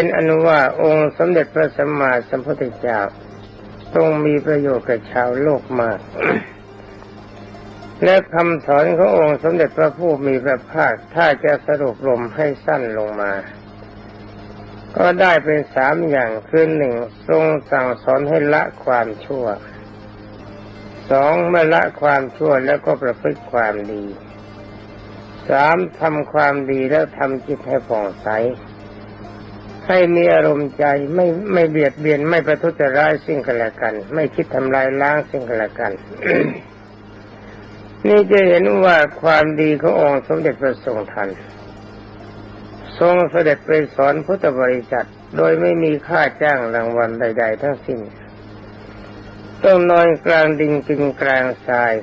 เป็นอนุว่าองค์สมเด็จพระสัมมาสัมพุทธเจ้าต้องมีประโยชน์กับชาวโลกมาก และคำสอนขององค์สมเด็จพระผู้มีพระภาคถ้าจะสรุปลมให้สั้นลงมา ก็ได้เป็นสามอย่างคือหนึ่งทรงสั่งสอนให้ละความชั่วสองเมื่อละความชั่วแล้วก็ประพฤติความดีสามทำความดีแล้วทำจิตให้ผ่องใส ให้มีอารมณ์ใจไม่ไม่เบียดเบียนไม่ประทุษร้ายสิ่งกันและกัน ไม่คิดทำลายล้างสิ่งกันและกันนี่จะเห็นว่าความดีขององค์สมเด็จพระทรงทัน ทรงเสด็จไปสอนพุทธบริษัท โดยไม่มีค่าจ้างรางวัลใด ๆ ทั้งสิ้น ต้องนอนกลางดินกินกลางทราย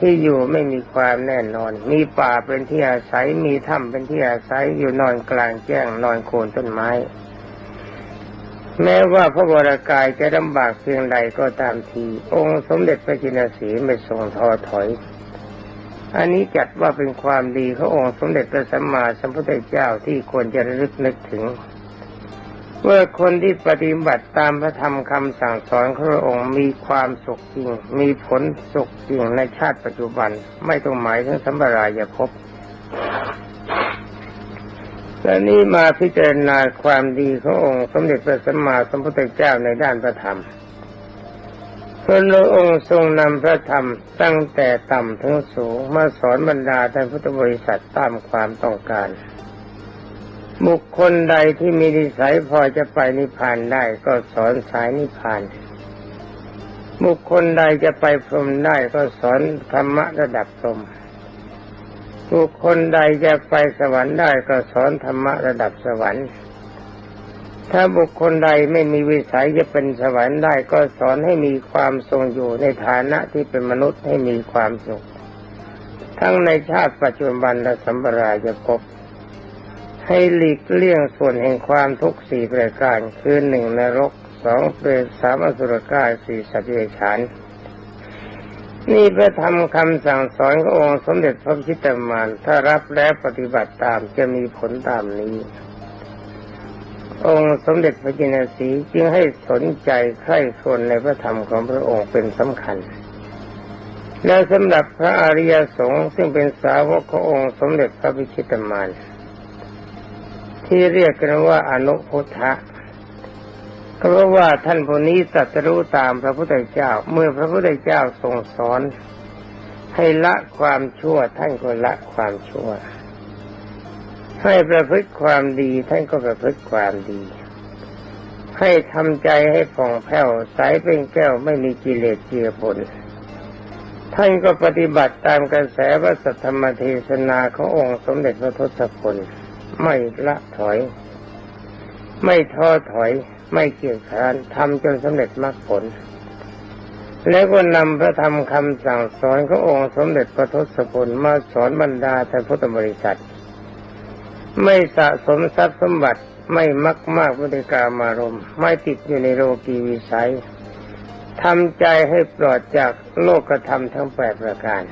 ที่อยู่ไม่มีความแน่นอน มีป่าเป็นที่อาศัย มีถ้ำเป็นที่อาศัย อยู่นอนกลางแจ้งนอนโคนต้นไม้ แม้ว่าพระวรากายจะลำบากเพียงใดก็ตามที องค์สมเด็จพระจินสีไม่ทรงท้อถอย อันนี้จัดว่าเป็นความดีขององค์สมเด็จพระสัมมาสัมพุทธเจ้าที่ควรจะระลึกนึกถึง เมื่อคนที่ปฏิบัติตามพระธรรมคำสั่งสอนของพระองค์มีความสุขจริง มีผลสุขจริงในชาติปัจจุบัน ไม่ต้องหมายถึงสัมปรายภพและนี้มาพิจารณาความดีขององค์ สมเด็จพระสัมมาสัมพุทธเจ้าในด้านพระธรรมพระองค์ทรงนำพระธรรมตั้งแต่ต่ำถึงสูงมาสอนบรรดาท่านพุทธบริษัทตามความต้องการ บุคคลใดที่มีนิสัยพอจะไปนิพพานได้ก็สอนสายนิพพาน บุคคลใดจะไปพรหมได้ก็สอนธรรมะระดับพรหมบุคคลใดจะไปสวรรค์ได้ก็สอนธรรมะระดับสวรรค์ ถ้าบุคคลใดไม่มีวิสัยจะเป็นสวรรค์ได้ก็สอนให้มีความทรงอยู่ในฐานะที่เป็นมนุษย์ให้มีความสุข ทั้งในชาติปัจจุบันและสัมปรายภพ ให้หลีกเลี่ยงส่วนแห่งความทุกข์สี่ประการคือหนึ่งนรกสองเปรตสามอสุรกายสี่สัตว์เดรัจฉานนี่พระธรรมคำสั่งสอนขององค์สมเด็จพระพิตามานถ้ารับและปฏิบัติตามจะมีผลตามนี้ องค์สมเด็จพระจินสีจึงให้สนใจใคร่ครวญในพระธรรมของพระองค์เป็นสำคัญ และสำหรับพระอริยสงฆ์ซึ่งเป็นสาวกขององค์สมเด็จพระพิชิตามาน ที่เรียกกันว่าอนุพุทธะก็เพราะว่าท่านผู้นี้ตรัสรู้ตามพระพุทธเจ้า เมื่อพระพุทธเจ้าทรงสอน ให้ละความชั่วท่านก็ละความชั่ว ให้ประพฤติความดีท่านก็ประพฤติความดี ให้ทำใจให้ผ่องแผ้วใสเป็นแก้วไม่มีกิเลสเจือปนท่านก็ปฏิบัติตามกระแสพระสัทธรรมเทศนาขององค์สมเด็จพระทศพล ไม่ละถอย ไม่ท้อถอย ไม่เกียจคร้านทำจนสำเร็จมรรคผล แล้วก็นำพระธรรมคำสั่งสอนขององค์สมเด็จพระทศพลมาสอนบรรดาท่านพุทธบริษัท ไม่สะสมทรัพย์สมบัติไม่มักมากวิติการมารมไม่ติดอยู่ในโลกีวิสัยทำใจให้ปลอดจากโลกธรรมทั้งแปดประการ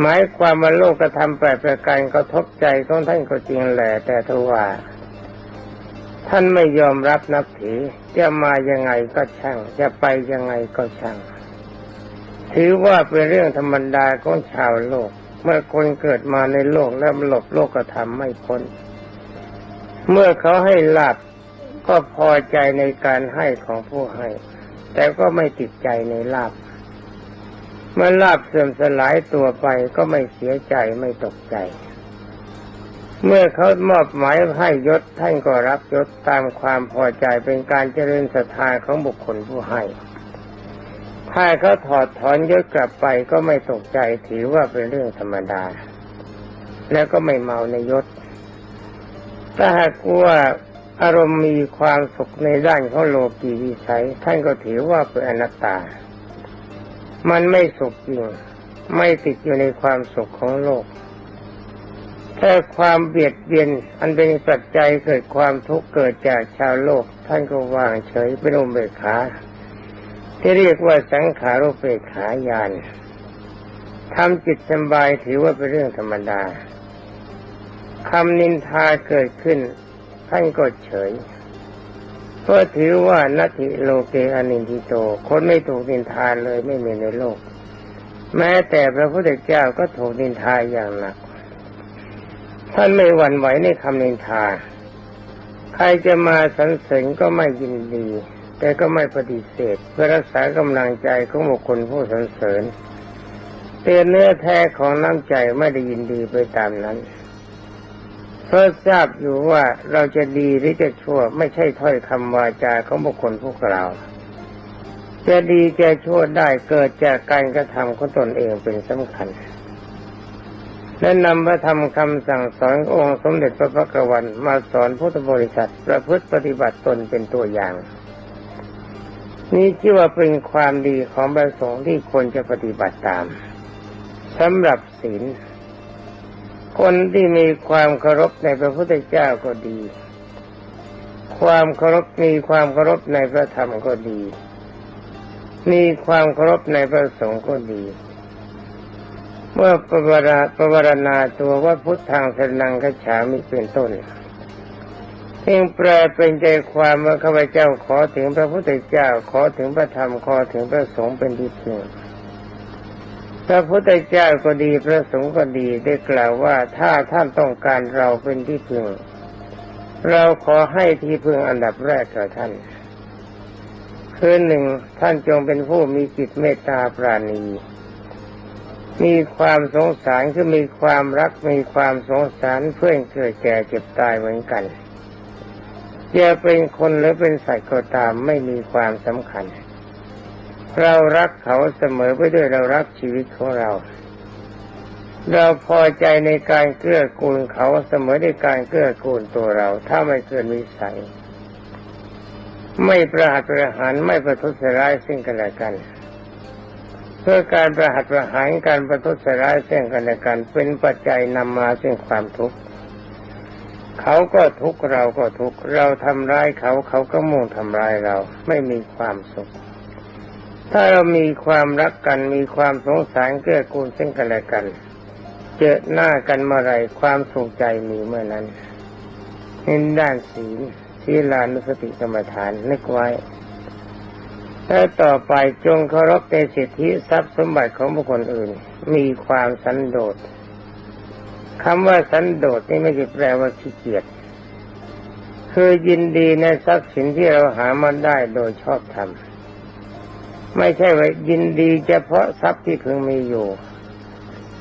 หมายความว่าโลกกระทำแปดประการกระทบใจของท่านก็จริงแหละแต่ทว่า ท่านไม่ยอมรับนับถือจะมายังไงก็ช่าง จะไปยังไงก็ช่าง ถือว่าเป็นเรื่องธรรมดาของชาวโลก เมื่อคนเกิดมาในโลกแล้วหลบโลกกระทำไม่พ้นเมื่อเขาให้ลาบก็พอใจในการให้ของผู้ให้ แต่ก็ไม่ติดใจในลาบ มื่อลาบเสื่อมสลายตัวไปก็ไม่เสียใจไม่ตกใจ เมื่อเขามอบหมายให้ยศท่านก็รับยศตามความพอใจเป็นการเจริญศรัทธาของบุคคลผู้ให้ถ้าเขาถอดถอนยศกลับไปก็ไม่ตกใจถือว่าเป็นเรื่องธรรมดา แล้วก็ไม่เมาในยศ ถ้าหากว่าอารมณ์มีความสุขในด้านของโลกีวิสัย ท่านก็ถือว่าเป็นอนัตตา มันไม่สุขจริงไม่ติดอยู่ในความสุขของโลกถ้าความเบียดเบียนอันเป็นปัจจัยเกิดความทุกข์เกิดจากชาวโลก ท่านก็วางเฉยเป็นอุเบกขาที่เรียกว่าสังขารุเบกขาญาณทำจิตสบายถือว่าเป็นเรื่องธรรมดาคำนินทาเกิดขึ้น ท่านก็เฉย เพราถือว่านัตถิโลเกอนินทิโต คนไม่ถูกนินทานเลยไม่มีในโลก แม้แต่พระพุทธเจ้าก็ถูกนินทาอย่างหนัก ท่านไม่หวั่นไหวในคำนินทา ใครจะมาสรรเสริญก็ไม่ยินดี แต่ก็ไม่ปฏิเสธ เพื่อรักษากำลังใจของบุคคลผู้สรรเสริญเตือนเนื้อแท้ของน้ำใจไม่ได้ยินดีไปตามนั้น เพราะทราบอยู่ว่าเราจะดีหรือจะชั่วไม่ใช่ถ้อยคำวาจาของบุคคลพวกเรา จะดีจะชั่วได้เกิดจากการกระทำของตนเองเป็นสำคัญ และนำพระธรรมคำสั่งสอนองค์สมเด็จพระพักวันมาสอนพุทธบริษัทประพฤติปฏิบัติตนเป็นตัวอย่าง นี่ชื่อว่าเป็นความดีของพระสงฆ์ที่ควรจะปฏิบัติตามสำหรับศีล คนที่มีความเคารพในพระพุทธเจ้าก็ดี ความเคารพมีความเคารพในพระธรรมก็ดี มีความเคารพในพระสงฆ์ก็ดี เมื่อประวราประวรณาตัวว่าพุทธังสนังกัจฉามิเป็นต้นเพียงแปลเป็นใจความว่าข้าพเจ้าขอถึงพระพุทธเจ้าขอถึงพระธรรมขอถึงพระสงฆ์เป็นที่พึ่ง พระพุทธเจ้าก็ดีพระสงฆ์ก็ดีได้กล่าวว่าถ้าท่านต้องการเราเป็นที่พึ่ง เราขอให้ที่พึ่งอันดับแรกกับท่านคือหนึ่งท่านจงเป็นผู้มีจิตเมตตาปราณี มีความสงสารคือมีความรักมีความสงสารเพื่อนเกิดแก่เจ็บตายเหมือนกันจะเป็นคนหรือเป็นสัตว์ก็ตามไม่มีความสำคัญ เรารักเขาเสมอไปด้วยเรารักชีวิตของเรา เราพอใจในการเกื้อกูลเขาเสมอในการเกื้อกูลตัวเรา ถ้าไม่เกินวิสัย ไม่ประหัตประหารไม่ประทุษร้ายซึ่งกันและกัน เพื่อการประหัตประหารการประทุษร้ายซึ่งกันและกัน เป็นปัจจัยนำมาซึ่งความทุกข์เขาก็ทุกข์เราก็ทุกข์เราทำร้ายเขาเขาก็มุ่งทำร้ายเรา ไม่มีความสุข ถ้าเรามีความรักกันมีความสงสารเกื้อกูลซึ่งกันและกัน เจอหน้ากันเมื่อไรความสุขใจมีเมื่อนั้นเน้นด้านศีลศีลานุสติกรรมฐานนึกไว้ถ้าต่อไปจงเคารพในสิทธิทรัพย์สมบัติของบุคคลอื่น มีความสันโดษคำว่าสันโดษนี่ไม่ใช่แปลว่าขี้เกียจคือยินดีในทรัพย์สินที่เราหามาได้โดยชอบธรรม ไม่ใช่ว่ายินดีเฉพาะทรัพย์ที่เพิ่งมีอยู่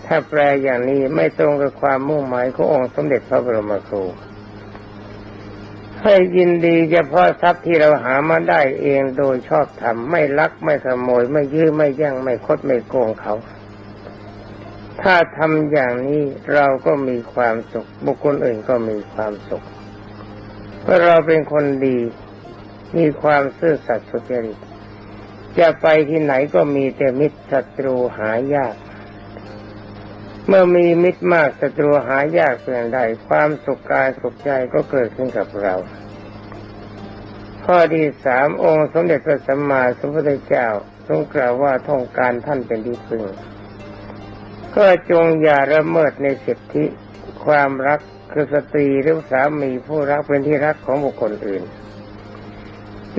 ถ้าแปลอย่างนี้ไม่ตรงกับความมุ่งหมายขององค์สมเด็จพระบรมครูให้ยินดีเฉพาะทรัพย์ที่เราหามาได้เองโดยชอบธรรมไม่ลักไม่ขโมย ไม่ยื้อไม่ย่งไม่คดไม่โกงเขา ถ้าทำอย่างนี้เราก็มีความสุข บุคคลอื่นก็มีความสุขเพราะเราเป็นคนดี มีความซื่อสัตย์สุจริต จะไปที่ไหนก็มีแต่มิตรศัตรูหายาก เมื่อมีมิตรมากศัตรูหายากเพียงใดความสุขกายสุขใจก็เกิดขึ้นกับเรา ข้อที่สามองค์สมเด็จพระสัมมาสัมพุทธเจ้าทรงกล่าวว่าท่องการท่านเป็นที่พึ่งก็จงอย่าละเมิดในสิทธิความรักคือสตรีหรือสามีผู้รักเป็นที่รักของบุคคลอื่น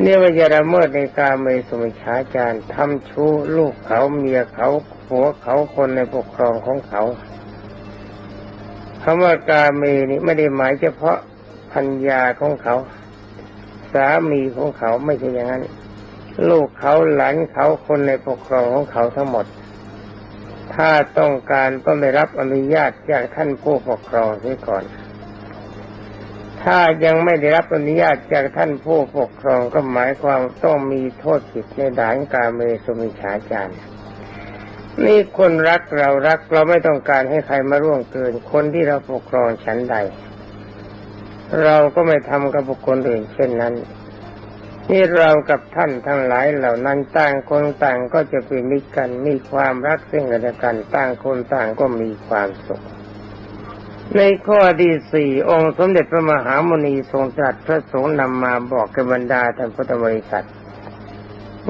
เนี่ยว่าจะละเมิดในการเมสุมิชาจารทำชู้ลูกเขาเมียเขาผัวเขาคนในปกครองของเขาคำว่ากาเมนี่ไม่ได้หมายเฉพาะพัญญาของเขา สามีของเขาไม่ใช่อย่างนั้น ลูกเขาหลานเขาคนในปกครองของเขาทั้งหมด ถ้าต้องการต้องได้รับอนุญาตจากท่านผู้ปกครองเสียก่อน ถ้ายังไม่ได้รับอนุญาตจากท่านผู้ปกครองก็หมายความต้องมีโทษผิดในด่านกาเมสุมิฉาจารนี่คนรักเรารักเราไม่ต้องการให้ใครมาร่วงเกิน คนที่เราปกครองฉันใด เราก็ไม่ทำกับบุคคลอื่นเช่นนั้นนี่เรากับท่านทั้งหลายเหล่านั้นต่างคนต่างก็จะเป็นมิตรกันมีความรักซึ่งกันและกันต่างคนต่างก็มีความสุข ในข้อที่สี่องค์สมเด็จพระมหามุนีทรงตรัสพระสงฆ์นำมาบอกกับบรรดาท่านพุทธบริษัท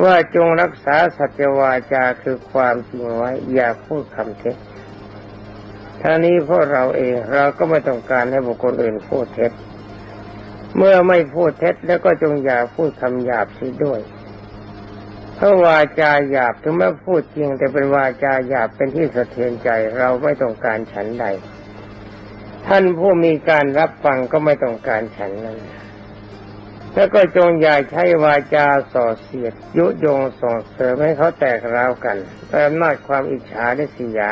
ว่าจงรักษาสัจวาจาคือความจริงไว้ อย่าพูดคำเท็จท่านี้เพราะเราเองเราก็ไม่ต้องการให้บุคคลอื่นพูดเท็จ เมื่อไม่พูดเท็จแล้วก็จงอย่าพูดคำหยาบเสียด้วยเพราะวาจาหยาบถึงแม้พูดจริงแต่เป็นวาจาหยาบเป็นที่สะเทือนใจ เราไม่ต้องการฉันใด ท่านผู้มีการรับฟังก็ไม่ต้องการฉันนั้นแล้วก็จงอย่าใช้วาจาส่อเสียด ยุยงส่งเสริมให้เขาแตกร้าวกันด้วยอำนาจความอิจฉาและสียา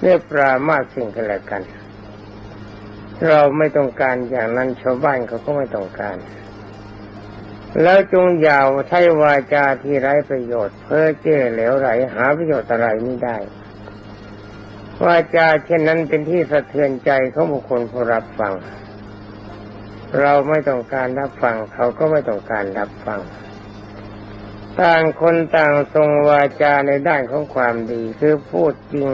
เรียปรามาสสิ่งกันและกัน เราไม่ต้องการอย่างนั้นชาวบ้านเขาก็ไม่ต้องการ แล้วจงอย่าใช้วาจาที่ไร้ประโยชน์ เพ้อเจ้อเหลวไหลหาประโยชน์อะไรไม่ได้ วาจาเช่นนั้นเป็นที่สะเทือนใจของบุคคลผู้รับฟัง เราไม่ต้องการรับฟัง เขาก็ไม่ต้องการรับฟัง ต่างคนต่างทรงวาจาในด้านของความดีคือพูดจริง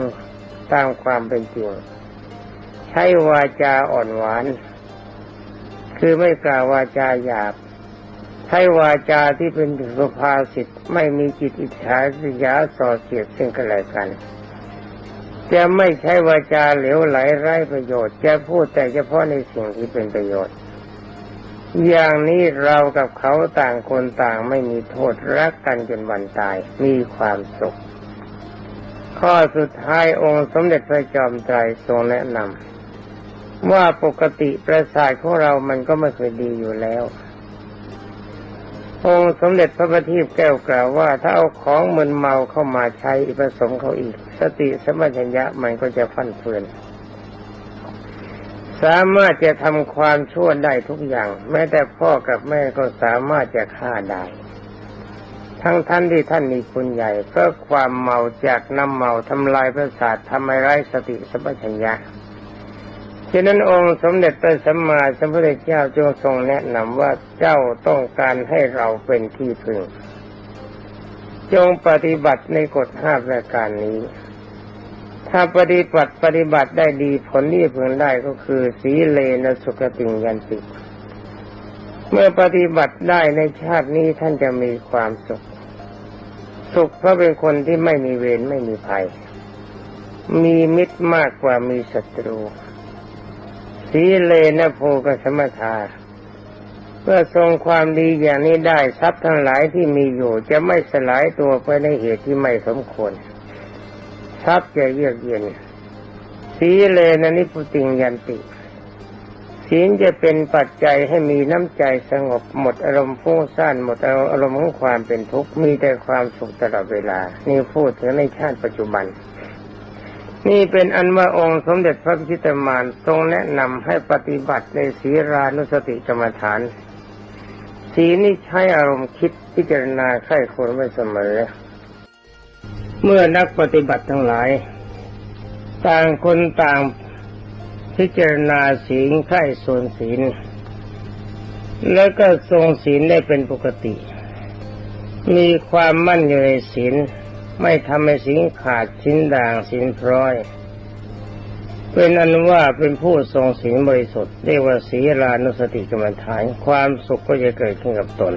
ตามความเป็นจริงใช้วาจาอ่อนหวาน คือไม่กล่าววาจาหยาบใช้วาจาที่เป็นสุภาษิตไม่มีจิตอิจฉาริยาส่อเสียดซึ่งกันและกัน จะไม่ใช้วาจาเหลวไหลไร้ประโยชน์จะพูดแต่เฉพาะในสิ่งที่เป็นประโยชน์ อย่างนี้เรากับเขาต่างคนต่างไม่มีโทษรักกันจนวันตายมีความสุข ข้อสุดท้ายองค์สมเด็จพระจอมไตรทรงแนะนำว่าปกติประสาทของเรามันก็ไม่เคยดีอยู่แล้ว องค์สมเด็จพระบัณฑิตแก้วกล่าวว่า ถ้าเอาของมึนเมาเข้ามาใช้ผสมเขาอีก สติสมัชัญญะมันก็จะฟั่นเฟือน สามารถจะทำความชั่วได้ทุกอย่าง แม้แต่พ่อกับแม่ก็สามารถจะฆ่าได้ ทั้งท่านที่ท่านมีคุณใหญ่เพราะความเมาจากน้ำเมาทำลายประสาททำให้ไร้สติสัมปชัญญะ ฉะนั้นองค์สมเด็จพระสัมมาสัมพุทธเจ้าจงทรงแนะนำว่าเจ้าต้องการให้เราเป็นที่พึ่ง จงปฏิบัติในกฎห้าประการนี้ ถ้าปฏิบัติปฏิบัติได้ดีผลที่พึงได้ก็คือ สีเลนสุขติงยันติเมื่อปฏิบัติได้ในชาตินี้ท่านจะมีความสุข สุขเพราะเป็นคนที่ไม่มีเวรไม่มีภัย มีมิตรมากกว่ามีศัตรู สีเลนะโพกสมทาเพื่อทรงความดีอย่างนี้ได้ทรัพย์ทั้งหลายที่มีอยู่ จะไม่สลายตัวไปในเหตุที่ไม่สมควรทรัพย์จะเยือกเย็นสีเลนะนิพุติงยันติศีลจะเป็นปัจจัยให้มีน้ำใจสงบหมดอารมณ์ฟุ้งซ่านหมดอารมณ์ของความเป็นทุกข์มีแต่ความสุขตลอดเวลา นี่พูดถึงในชาติปัจจุบัน นี่เป็นอันว่าองค์สมเด็จพระพิชิตมารทรงแนะนำให้ปฏิบัติในศีรานุสติกรรมฐานสีนี้ใช้อารมณ์คิดพิจารณาใคร่ควรไว้เสมอ เมื่อนักปฏิบัติทั้งหลาย ต่างคนต่างพิจารณาศีลไข้ส่วนศีล แล้วก็ทรงศีลได้เป็นปกติ มีความมั่นอยู่ในศีล ไม่ทำให้ศีลขาดชิ้นด่างสินพร้อย เป็นอันว่าเป็นผู้ทรงศีลบริสุทธิ์เรียกว่าศีลานุสติกรรมฐาน ความสุขก็จะเกิดขึ้นกับตน